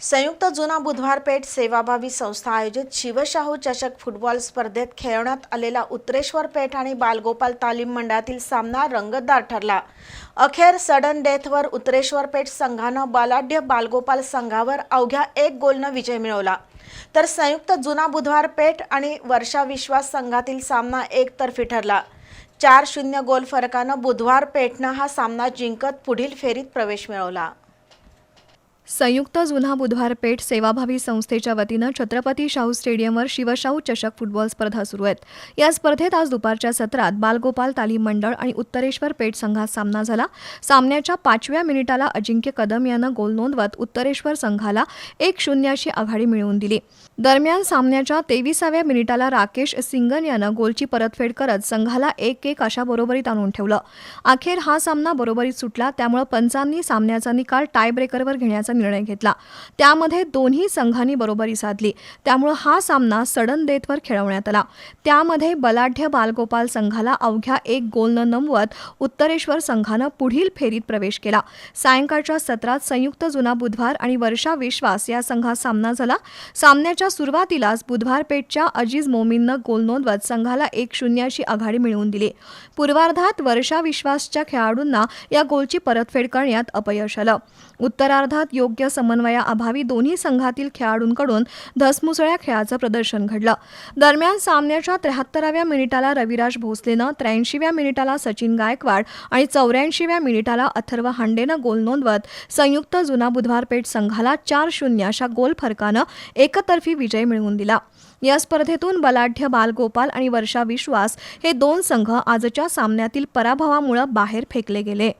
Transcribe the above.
संयुक्त जुना बुधवार पेठ सेवाभावी संस्था आयोजित शिवशाहू चषक फुटबॉल स्पर्धेत खेळवण्यात आलेला उत्तरेश्वर पेठ आणि बालगोपाल तालीम मंडळातील सामना रंगतदार ठरला. अखेर सडन डेथवर उत्तरेश्वर पेठ संघानं बालाढ्य बालगोपाल संघावर अवघ्या एक गोलनं विजय मिळवला. तर संयुक्त जुना बुधवार पेठ आणि वर्षा विश्वास संघातील सामना एकतर्फी ठरला. चार शून्य गोल फरकानं बुधवार पेठनं हा सामना जिंकत पुढील फेरीत प्रवेश मिळवला. संयुक्त जुना बुधवार पेठ सेवाभावी संस्थेच्या वतीनं छत्रपती शाहू स्टेडियमवर शिवशाहू चषक फुटबॉल स्पर्धा सुरू आहेत. या स्पर्धेत आज दुपारच्या सत्रात बालगोपाल तालीम मंडळ आणि उत्तरेश्वर पेठ संघात सामना झाला. सामन्याच्या पाचव्या मिनिटाला अजिंक्य कदम यानं गोल नोंदवत उत्तरेश्वर संघाला एक शून्य अशी आघाडी मिळवून दिली. दरम्यान सामन्याच्या तेविसाव्या मिनिटाला राकेश सिंगन यानं गोलची परतफेड करत संघाला एक एक अशा बरोबरीत आणून ठेवलं. अखेर हा सामना बरोबरीत सुटला त्यामुळे पंचांनी सामन्याचा निकाल टायब्रेकरवर घेण्याचा निर्णय घेतला. त्यामध्ये दोन्ही संघांनी बरोबरी साधली. त्यामुळे हा सामना सडन डेथवर खेळवण्यात आला. त्यामध्ये बलाढ्य बालगोपाल संघाला अवघ्या एक गोलनं नमवत उत्तरेश्वर संघानं पुढील फेरीत प्रवेश केला. सायंकाळच्या सत्रात संयुक्त जुना बुधवार आणि वर्षा विश्वास या संघात सामना झाला. सामन्याच्या सुरुवातीलाच बुधवार पेठच्या अजीज मोमीननं गोल नोंदवत संघाला एक शून्याची आघाडी मिळवून दिली. पूर्वार्धात वर्षा विश्वासच्या खेळाडूंना या गोलची परतफेड करण्यात अपयश आलं. उत्तरार्धात योग्य समन्वयाअभावी दोन्ही संघातील खेळाडूंकडून धसमुसळ्या खेळाचं प्रदर्शन घडलं. दरम्यान सामन्याच्या त्र्याहत्तराव्या मिनिटाला रविराज भोसलेनं त्र्याऐंशीव्या मिनिटाला सचिन गायकवाड आणि चौऱ्याऐंशीव्या मिनिटाला अथर्व हांडेनं गोल नोंदवत संयुक्त जुना बुधवार पेठ संघाला चार शून्य अशा गोल फरकानं एकतर्फी विजय मिळवून दिला. या स्पर्धेतून बलाढ्य बालगोपाल आणि वर्षा विश्वास हे दोन संघ आजच्या सामन्यातील पराभवामुळे बाहेर फेकले गेले.